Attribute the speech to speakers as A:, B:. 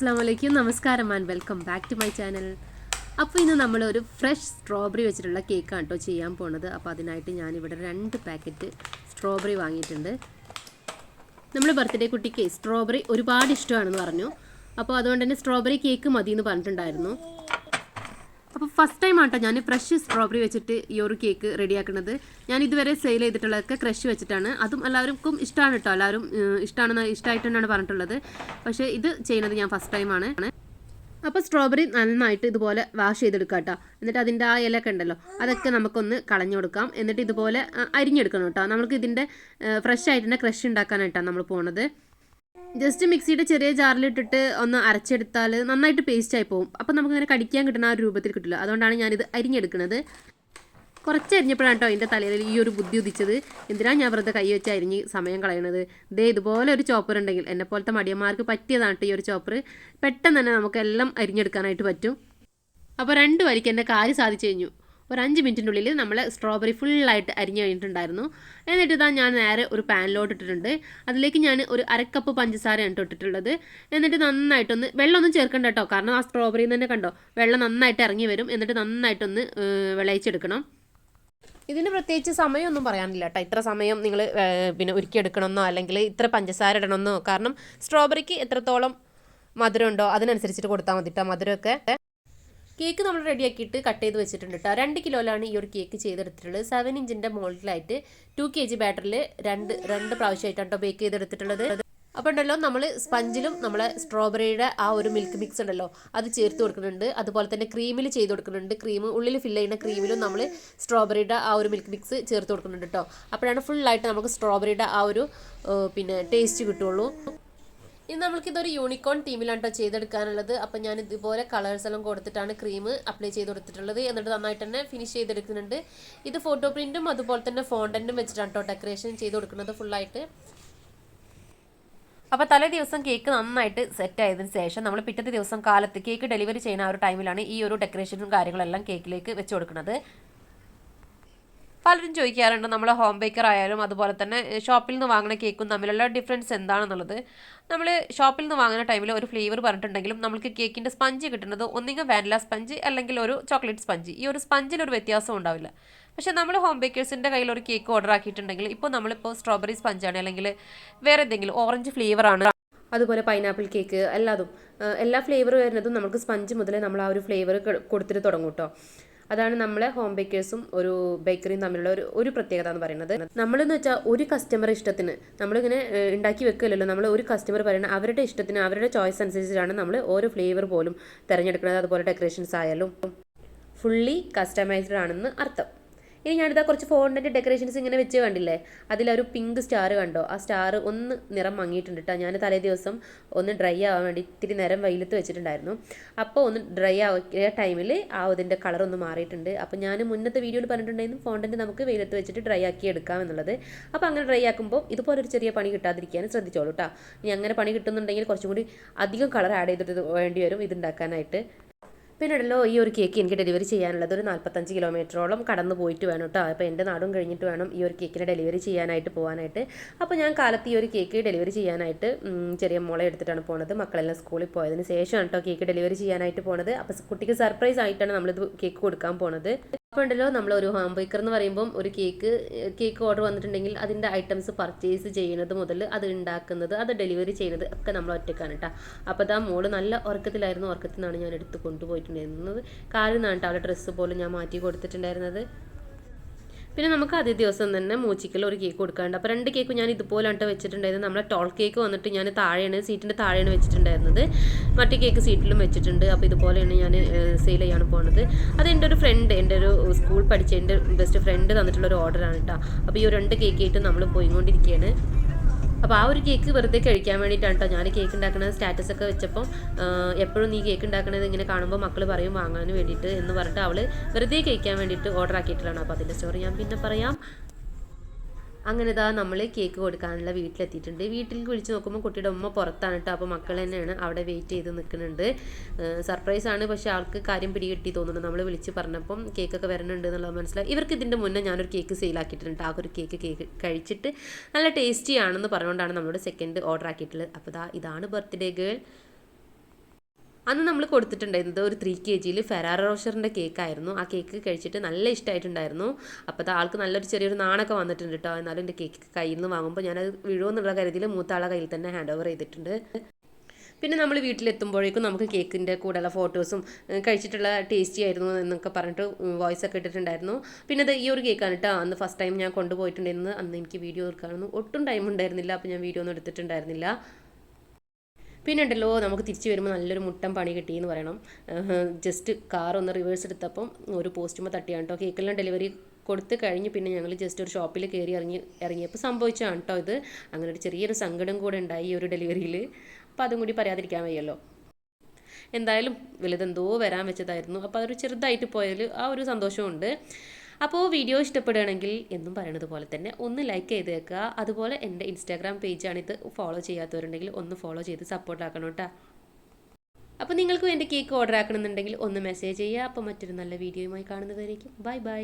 A: Hi friends അസ്സാം വലൈക്കും നമസ്കാരം and welcome back to my channel. അപ്പോൾ ഇന്ന് നമ്മളൊരു ഫ്രഷ് സ്ട്രോബെറി വെച്ചിട്ടുള്ള കേക്കാണ് കേട്ടോ ചെയ്യാൻ പോണത്. അപ്പോൾ അതിനായിട്ട് ഞാനിവിടെ രണ്ട് പാക്കറ്റ് സ്ട്രോബെറി വാങ്ങിയിട്ടുണ്ട്. നമ്മൾ ബർത്ത്ഡേ കുട്ടിക്ക് സ്ട്രോബെറി ഒരുപാട് ഇഷ്ടമാണെന്ന് പറഞ്ഞു. അപ്പോൾ അതുകൊണ്ട് തന്നെ സ്ട്രോബെറി കേക്ക് മതി എന്ന് പറഞ്ഞിട്ടുണ്ടായിരുന്നു. അപ്പോൾ ഫസ്റ്റ് ടൈം ആട്ടോ ഞാൻ ഫ്രഷ് സ്ട്രോബെറി വെച്ചിട്ട് ഈ ഒരു കേക്ക് റെഡിയാക്കുന്നത് ഞാൻ ഇതുവരെ സെയിൽ ചെയ്തിട്ടുള്ളതൊക്കെ ക്രഷ് വെച്ചിട്ടാണ്. അതും എല്ലാവർക്കും ഇഷ്ടമാണ് കേട്ടോ എല്ലാവരും ഇഷ്ടമാണെന്ന് ഇഷ്ടമായിട്ടെന്നാണ് പറഞ്ഞിട്ടുള്ളത്. പക്ഷേ ഇത് ചെയ്യുന്നത് ഞാൻ ഫസ്റ്റ് ടൈമാണ് അപ്പോൾ സ്ട്രോബെറി നന്നായിട്ട് ഇതുപോലെ വാഷ് ചെയ്തെടുക്കുക കേട്ടോ എന്നിട്ട് അതിന്റെ ആ ഇലയൊക്കെ ഉണ്ടല്ലോ അതൊക്കെ നമുക്കൊന്ന് കളഞ്ഞു കൊടുക്കാം. എന്നിട്ട് ഇതുപോലെ അരിഞ്ഞെടുക്കണം കേട്ടോ നമുക്ക് ഇതിന്റെ ഫ്രഷ് ആയിട്ട് തന്നെ ക്രഷ് ഉണ്ടാക്കാനായിട്ടാണ് നമ്മൾ പോണത്. ജസ്റ്റ് മിക്സിയുടെ ചെറിയ ജാറിലിട്ടിട്ട് ഒന്ന് അരച്ചെടുത്താൽ നന്നായിട്ട് പേസ്റ്റ് ആയി പോകും അപ്പം നമുക്കിങ്ങനെ കടിക്കാൻ കിട്ടുന്ന ആ ഒരു രൂപത്തിൽ കിട്ടില്ല. അതുകൊണ്ടാണ് ഞാനിത് അരിഞ്ഞെടുക്കുന്നത് കുറച്ച് അരിഞ്ഞപ്പോഴാണ് കേട്ടോ എന്റെ തലയിൽ ഈ ഒരു ബുദ്ധി ഉദിച്ചത്. എന്തിനാണ് ഞാൻ വെറുതെ കൈ വെച്ച് അരിഞ്ഞ് സമയം കളയണത്? ദേ ഇതുപോലെ ഒരു ചോപ്പർ ഉണ്ടെങ്കിൽ എന്നെ പോലത്തെ മടിയന്മാർക്ക് പറ്റിയതാണ് ഈ ഒരു ചോപ്പർ പെട്ടെന്ന് തന്നെ നമുക്കെല്ലാം അരിഞ്ഞെടുക്കാനായിട്ട് പറ്റും. അപ്പോൾ രണ്ട് വരിക്ക് എന്റെ കാര്യം സാധിച്ചു കഴിഞ്ഞു. ഒരു അഞ്ച് മിനിറ്റിന്റെ ഉള്ളിൽ നമ്മൾ സ്ട്രോബെറി ഫുള്ളായിട്ട് അരിഞ്ഞ് കഴിഞ്ഞിട്ടുണ്ടായിരുന്നു. എന്നിട്ട് ഇതാ ഞാൻ നേരെ ഒരു പാനിലോട്ട് ഇട്ടിട്ടുണ്ട്. അതിലേക്ക് ഞാൻ ഒരു അരക്കപ്പ് പഞ്ചസാരയാണ് ഇട്ടിട്ടുള്ളത്. എന്നിട്ട് നന്നായിട്ടൊന്ന് വെള്ളമൊന്നും ചേർക്കണ്ട കേട്ടോ. കാരണം ആ സ്ട്രോബെറിയിൽ തന്നെ കണ്ടോ? വെള്ളം നന്നായിട്ട് ഇറങ്ങി വരും. എന്നിട്ട് നന്നായിട്ടൊന്ന് വിളയിച്ചെടുക്കണം. ഇതിന് പ്രത്യേകിച്ച് സമയമൊന്നും പറയാനില്ല കേട്ടോ. ഇത്ര സമയം നിങ്ങൾ പിന്നെ ഉരുക്കിയെടുക്കണമെന്നോ അല്ലെങ്കിൽ ഇത്ര പഞ്ചസാര ഇടണമെന്നോ. കാരണം സ്ട്രോബെറിക്ക് എത്രത്തോളം മധുരമുണ്ടോ അതിനനുസരിച്ചിട്ട് കൊടുത്താൽ മതി കേട്ടോ മധുരമൊക്കെ. കേക്ക് നമ്മൾ റെഡിയാക്കിയിട്ട് കട്ട് ചെയ്ത് വെച്ചിട്ടുണ്ട് കേട്ടോ രണ്ട് കിലോയിലാണ് ഈ ഒരു കേക്ക് ചെയ്തെടുത്തിട്ടുള്ളത്. സെവൻ ഇഞ്ചിന്റെ മോൾഡിലായിട്ട് ടു കെ ജി ബാറ്ററിൽ രണ്ട് രണ്ട് പ്രാവശ്യമായിട്ടാണ് കേട്ടോ ബേക്ക് ചെയ്തെടുത്തിട്ടുള്ളത്. അപ്പോൾ ഉണ്ടല്ലോ നമ്മൾ സ്പഞ്ചിലും നമ്മളെ സ്ട്രോബെറിയുടെ ആ ഒരു മിൽക്ക് മിക്സ് ഉണ്ടല്ലോ അത് ചേർത്ത് കൊടുക്കുന്നുണ്ട്. അതുപോലെ തന്നെ ക്രീമിൽ ചെയ്ത് കൊടുക്കുന്നുണ്ട്. ക്രീം ഉള്ളിൽ ഫില്ല് ചെയ്യുന്ന ക്രീമിലും നമ്മൾ സ്ട്രോബെറിയുടെ ആ ഒരു മിൽക്ക് മിക്സ് ചേർത്ത് കൊടുക്കുന്നുണ്ട് കേട്ടോ അപ്പോഴാണ് ഫുള്ളായിട്ട് നമുക്ക് സ്ട്രോബെറിയുടെ ആ ഒരു പിന്നെ ടേസ്റ്റ് കിട്ടുള്ളൂ. ഇനി നമ്മൾക്ക് ഇതൊരു യൂണിക്കോൺ തീമിലാണ് കേട്ടോ ചെയ്തെടുക്കാനുള്ളത്. അപ്പം ഞാൻ ഇതുപോലെ കളേഴ്സ് എല്ലാം കൊടുത്തിട്ടാണ് ക്രീം അപ്ലൈ ചെയ്ത് കൊടുത്തിട്ടുള്ളത്. എന്നിട്ട് നന്നായിട്ട് തന്നെ ഫിനിഷ് ചെയ്തെടുക്കുന്നുണ്ട്. ഇത് ഫോട്ടോ പ്രിന്റും അതുപോലെ തന്നെ ഫോണ്ടന്റും വെച്ചിട്ടാണ് കേട്ടോ ഡെക്കറേഷൻ ചെയ്ത് കൊടുക്കുന്നത് ഫുള്ളായിട്ട് അപ്പോൾ തലേ ദിവസം കേക്ക് നന്നായിട്ട് സെറ്റ് ആയതിന് ശേഷം നമ്മൾ പിറ്റത്തെ ദിവസം കാലത്ത് കേക്ക് ഡെലിവറി ചെയ്യുന്ന ആ ഒരു ടൈമിലാണ് ഈ ഒരു ഡെക്കറേഷനും കാര്യങ്ങളെല്ലാം കേക്കിലേക്ക് വെച്ച് കൊടുക്കുന്നത്. പലരും ചോദിക്കാറുണ്ട് നമ്മൾ ഹോം ബേക്കർ ആയാലും അതുപോലെ തന്നെ ഷോപ്പിൽ നിന്ന് വാങ്ങുന്ന കേക്കും തമ്മിലുള്ള ഡിഫറൻസ് എന്താണെന്നുള്ളത്. നമ്മൾ ഷോപ്പിൽ നിന്ന് വാങ്ങുന്ന ടൈമിൽ ഒരു ഫ്ലേവർ പറഞ്ഞിട്ടുണ്ടെങ്കിലും നമുക്ക് കേക്കിന്റെ സ്പഞ്ച് കിട്ടുന്നത് ഒന്നുകിൽ വാനില സ്പഞ്ച് അല്ലെങ്കിൽ ഒരു ചോക്ലേറ്റ് സ്പഞ്ച് ഈ ഒരു സ്പഞ്ചിൽ ഒരു വ്യത്യാസം ഉണ്ടാവില്ല. പക്ഷേ നമ്മൾ ഹോം ബേക്കേഴ്സിന്റെ കയ്യിൽ ഒരു കേക്ക് ഓർഡർ ആക്കിയിട്ടുണ്ടെങ്കിൽ ഇപ്പോൾ നമ്മളിപ്പോൾ സ്ട്രോബെറി സ്പഞ്ചാണ് അല്ലെങ്കിൽ വേറെ എന്തെങ്കിലും ഓറഞ്ച് ഫ്ലേവറാണ് അതുപോലെ പൈനാപ്പിൾ കേക്ക് എല്ലാതും എല്ലാ ഫ്ലേവർ വരുന്നതും നമുക്ക് സ്പഞ്ച് മുതലേ നമ്മൾ ആ ഒരു ഫ്ലേവർ കൊടുത്തിട്ട് തുടങ്ങും കേട്ടോ അതാണ് നമ്മളെ ഹോം ബേക്കേഴ്സും ഒരു ബേക്കറിയും തമ്മിലുള്ള ഒരു ഒരു പ്രത്യേകത എന്ന് പറയുന്നത്. നമ്മളെന്ന് വെച്ചാൽ ഒരു കസ്റ്റമർ ഇഷ്ടത്തിന് നമ്മളിങ്ങനെ ഉണ്ടാക്കി വെക്കില്ലല്ലോ. നമ്മൾ ഒരു കസ്റ്റമർ പറയുന്നത് അവരുടെ ഇഷ്ടത്തിന് അവരുടെ ചോയ്സ് അനുസരിച്ചിട്ടാണ് നമ്മൾ ഓരോ ഫ്ലേവർ പോലും തിരഞ്ഞെടുക്കുന്നത് അതുപോലെ ഡെക്കറേഷൻസ് ആയാലും ഫുള്ളി കസ്റ്റമൈസ്ഡ് ആണെന്ന് അർത്ഥം. ഇനി ഞാനിതാ കുറച്ച് ഫോണിന്റെ ഡെക്കറേഷൻസ് ഇങ്ങനെ വെച്ച് കണ്ടില്ലേ? അതിലൊരു പിങ്ക് സ്റ്റാർ കണ്ടോ? ആ സ്റ്റാർ ഒന്ന് നിറം മങ്ങിയിട്ടുണ്ട് കേട്ടോ ഞാൻ തലേ ദിവസം ഒന്ന് ഡ്രൈ ആവാൻ വേണ്ടി ഇത്തിരി നേരം വെയിലത്ത് വെച്ചിട്ടുണ്ടായിരുന്നു. അപ്പോൾ ഒന്ന് ഡ്രൈ ആക്കിയ ടൈമിൽ ആ ഇതിന്റെ കളർ ഒന്ന് മാറിയിട്ടുണ്ട്. അപ്പോൾ ഞാൻ മുന്നത്തെ വീഡിയോയിൽ പറഞ്ഞിട്ടുണ്ടായിരുന്നു ഫോണ്ടന്റ് നമുക്ക് വെയിലത്ത് വെച്ചിട്ട് ഡ്രൈ ആക്കി എടുക്കാം എന്നുള്ളത്. അപ്പോൾ അങ്ങനെ ഡ്രൈ ആക്കുമ്പോൾ ഇതുപോലെ ഒരു ചെറിയ പണി കിട്ടാതിരിക്കാൻ ശ്രദ്ധിച്ചോളൂ കേട്ടോ ഇനി അങ്ങനെ പണി കിട്ടുന്നുണ്ടെങ്കിൽ കുറച്ചും കൂടി അധികം കളർ ആഡ് ചെയ്തിട്ട് വേണ്ടി വരും ഇതുണ്ടാക്കാനായിട്ട് പിന്നെ ഉണ്ടല്ലോ ഈ ഒരു കേക്ക് എനിക്ക് ഡെലിവറി ചെയ്യാനുള്ളത് ഒരു നാൽപ്പത്തഞ്ച് കിലോമീറ്ററോളം കടന്നു പോയിട്ട് വേണം കേട്ടോ. അപ്പോൾ എന്റെ നാടും കഴിഞ്ഞിട്ട് വേണം ഈ ഒരു കേക്കിനെ ഡെലിവറി ചെയ്യാനായിട്ട് പോകാനായിട്ട്. അപ്പോൾ ഞാൻ കാലത്ത് ഈ ഒരു കേക്ക് ഡെലിവറി ചെയ്യാനായിട്ട് ചെറിയ മോളെ എടുത്തിട്ടാണ് പോണത്. മക്കളെല്ലാം സ്കൂളിൽ പോയതിന് ശേഷമാണ് കേട്ടോ കേക്ക് ഡെലിവറി ചെയ്യാനായിട്ട് പോണത്. അപ്പോൾ കുട്ടിക്ക് സർപ്രൈസ് ആയിട്ടാണ് നമ്മളിത് കേക്ക് കൊടുക്കാൻ പോണത്. അപ്പോൾ ഉണ്ടല്ലോ നമ്മൾ ഒരു ഹോം ബേക്കർ എന്ന് പറയുമ്പം ഒരു കേക്ക് കേക്ക് ഓർഡർ വന്നിട്ടുണ്ടെങ്കിൽ അതിന്റെ ഐറ്റംസ് പർച്ചേസ് ചെയ്യുന്നത് മുതൽ അത് ഉണ്ടാക്കുന്നത് അത് ഡെലിവറി ചെയ്യുന്നത് ഒക്കെ നമ്മൾ ഒറ്റക്കാണ് കേട്ടോ അപ്പോൾ അതാ മോൾ നല്ല ഉറക്കത്തിലായിരുന്നു ഉറക്കത്തിൽ നിന്നാണ് ഞാൻ എടുത്ത് കൊണ്ടുപോയിട്ടുണ്ടായിരുന്നത്. കാലിൽ നിന്നാണ് അവളുടെ ഡ്രസ്സ് പോലും ഞാൻ മാറ്റി കൊടുത്തിട്ടുണ്ടായിരുന്നത്? പിന്നെ നമുക്ക് അതേ ദിവസം തന്നെ മൂച്ചിക്കൽ ഒരു കേക്ക് കൊടുക്കാറുണ്ട് അപ്പോൾ രണ്ട് കേക്ക് ഞാൻ ഇതുപോലാണ് കേട്ടോ വെച്ചിട്ടുണ്ടായിരുന്നത്. നമ്മളെ ടോൾ കേക്ക് വന്നിട്ട് ഞാൻ താഴെയാണ് സീറ്റിന്റെ താഴെയാണ് വെച്ചിട്ടുണ്ടായിരുന്നത്. മറ്റേ കേക്ക് സീറ്റിലും വെച്ചിട്ടുണ്ട്. അപ്പോൾ ഇതുപോലെയാണ് ഞാൻ സെയിൽ ചെയ്യാണ് പോകുന്നത് അത് എന്റെ ഒരു ഫ്രണ്ട് എന്റെ ഒരു സ്കൂൾ പഠിച്ച എന്റെ ബെസ്റ്റ് ഫ്രണ്ട് തന്നിട്ടുള്ള ഒരു ഓർഡറാണ് കേട്ടോ അപ്പോൾ ഈ രണ്ട് കേക്ക് ആയിട്ട് നമ്മൾ പോയിക്കൊണ്ടിരിക്കുകയാണ് അപ്പോൾ ആ ഒരു കേക്ക് വെറുതെ കഴിക്കാൻ വേണ്ടിയിട്ടാണ് കേട്ടോ ഞാൻ കേക്ക് ഉണ്ടാക്കുന്നത് സ്റ്റാറ്റസ് ഒക്കെ വെച്ചപ്പോൾ എപ്പോഴും നീ കേക്ക് ഉണ്ടാക്കുന്നത് ഇങ്ങനെ കാണുമ്പോൾ മക്കൾ പറയും വാങ്ങാൻ വേണ്ടിയിട്ട് എന്ന് പറഞ്ഞിട്ട് അവൾ വെറുതെ കഴിക്കാൻ വേണ്ടിയിട്ട് ഓർഡർ ആക്കിയിട്ടുള്ളതാണ്. അപ്പോൾ അതിന്റെ സ്റ്റോറി ഞാൻ പിന്നെ പറയാം. അങ്ങനെ ഇതാ നമ്മൾ കേക്ക് കൊടുക്കാനുള്ള വീട്ടിലെത്തിയിട്ടുണ്ട്. വീട്ടിൽ വിളിച്ച് നോക്കുമ്പോൾ കുട്ടിയുടെ ഉമ്മ പുറത്താണ് കേട്ടോ അപ്പോൾ മക്കൾ തന്നെയാണ് അവിടെ വെയിറ്റ് ചെയ്ത് നിൽക്കുന്നുണ്ട്. സർപ്രൈസ് ആണ്. പക്ഷേ ആൾക്ക് കാര്യം പിടികിട്ടി തോന്നുന്നു. നമ്മൾ വിളിച്ച് പറഞ്ഞപ്പം കേക്കൊക്കെ വരണുണ്ട് എന്നുള്ളത് മനസ്സിലായി. ഇവർക്ക് ഇതിന്റെ മുന്നേ ഞാനൊരു കേക്ക് സെയിലാക്കിയിട്ടുണ്ട് ആ ഒരു കേക്ക് കേക്ക് കഴിച്ചിട്ട് നല്ല ടേസ്റ്റി ആണെന്ന് പറഞ്ഞുകൊണ്ടാണ് നമ്മളോട് സെക്കൻഡ് ഓർഡർ ആക്കിയിട്ടുള്ളത്. അപ്പോൾ ഇതാ ഇതാണ് ബർത്ത്ഡേ ഗേൾ അന്ന് നമ്മൾ കൊടുത്തിട്ടുണ്ടായിരുന്നത് ഒരു ത്രീ കെ ജിയിൽ ഫെറാറ റോഷറിന്റെ കേക്കായിരുന്നു ആ കേക്ക് കഴിച്ചിട്ട് നല്ല ഇഷ്ടമായിട്ടുണ്ടായിരുന്നു അപ്പോൾ ആൾക്ക് നല്ലൊരു ചെറിയൊരു നാണൊക്കെ വന്നിട്ടുണ്ട് കേട്ടോ എന്നാലും എന്റെ കേക്ക് കയ്യിൽ നിന്ന് വാങ്ങുമ്പോൾ ഞാനത് വീഴുമെന്നുള്ള കരുതിയിൽ മൂത്ത ആളെ കയ്യിൽ തന്നെ ഹാൻഡ് ഓവർ ചെയ്തിട്ടുണ്ട്. പിന്നെ നമ്മൾ വീട്ടിലെത്തുമ്പോഴേക്കും നമുക്ക് കേക്കിന്റെ കൂടെയുള്ള ഫോട്ടോസും കഴിച്ചിട്ടുള്ള ടേസ്റ്റി ആയിരുന്നു എന്നൊക്കെ പറഞ്ഞിട്ട് വോയിസ് ഒക്കെ ഇട്ടിട്ടുണ്ടായിരുന്നു. പിന്നെ അത് ഈ ഒരു കേക്കാണ് കേട്ടോ അന്ന് ഫസ്റ്റ് ടൈം ഞാൻ കൊണ്ടുപോയിട്ടുണ്ടായിരുന്നു അന്ന് എനിക്ക് വീഡിയോ എടുക്കാനൊന്നും ഒട്ടും ടൈം ഉണ്ടായിരുന്നില്ല. അപ്പോൾ ഞാൻ വീഡിയോ ഒന്നും എടുത്തിട്ടുണ്ടായിരുന്നില്ല. പിന്നെ ഉണ്ടല്ലോ നമുക്ക് തിരിച്ചു വരുമ്പോൾ നല്ലൊരു മുട്ടൻ പണി കിട്ടി എന്ന് പറയണം ജസ്റ്റ് കാർ ഒന്ന് റിവേഴ്സ് എടുത്തപ്പം ഒരു പോസ്റ്റുമ്പോൾ തട്ടിയാണ് കേട്ടോ കേക്കെല്ലാം ഡെലിവറി കൊടുത്ത് കഴിഞ്ഞ് പിന്നെ ഞങ്ങൾ ജസ്റ്റ് ഒരു ഷോപ്പിൽ കയറി ഇറങ്ങി ഇറങ്ങിയപ്പോൾ സംഭവിച്ചതാണ് കേട്ടോ ഇത്. അങ്ങനെ ഒരു ചെറിയൊരു സങ്കടം കൂടെ ഉണ്ടായി ഈ ഒരു ഡെലിവറിയിൽ അപ്പോൾ അതും കൂടി പറയാതിരിക്കാൻ വയ്യല്ലോ. എന്തായാലും വലുതെന്തോ വരാൻ വെച്ചതായിരുന്നു. അപ്പോൾ അതൊരു ചെറുതായിട്ട് പോയാൽ ആ ഒരു സന്തോഷമുണ്ട് അപ്പോൾ വീഡിയോ ഇഷ്ടപ്പെടുകയാണെങ്കിൽ എന്നും പറയണത് പോലെ തന്നെ ഒന്ന് ലൈക്ക് ചെയ്ത് വെക്കുക. അതുപോലെ എന്റെ ഇൻസ്റ്റാഗ്രാം പേജാണിത് ഫോളോ ചെയ്യാത്തവരുണ്ടെങ്കിൽ ഒന്ന് ഫോളോ ചെയ്ത് സപ്പോർട്ടാക്കണം കേട്ടോ. അപ്പോൾ നിങ്ങൾക്കും എന്റെ കേക്ക് ഓർഡർ ആക്കണമെന്നുണ്ടെങ്കിൽ ഒന്ന് മെസ്സേജ് ചെയ്യുക. അപ്പോൾ മറ്റൊരു നല്ല വീഡിയോയുമായി കാണുന്നതായിരിക്കും ബൈ ബൈ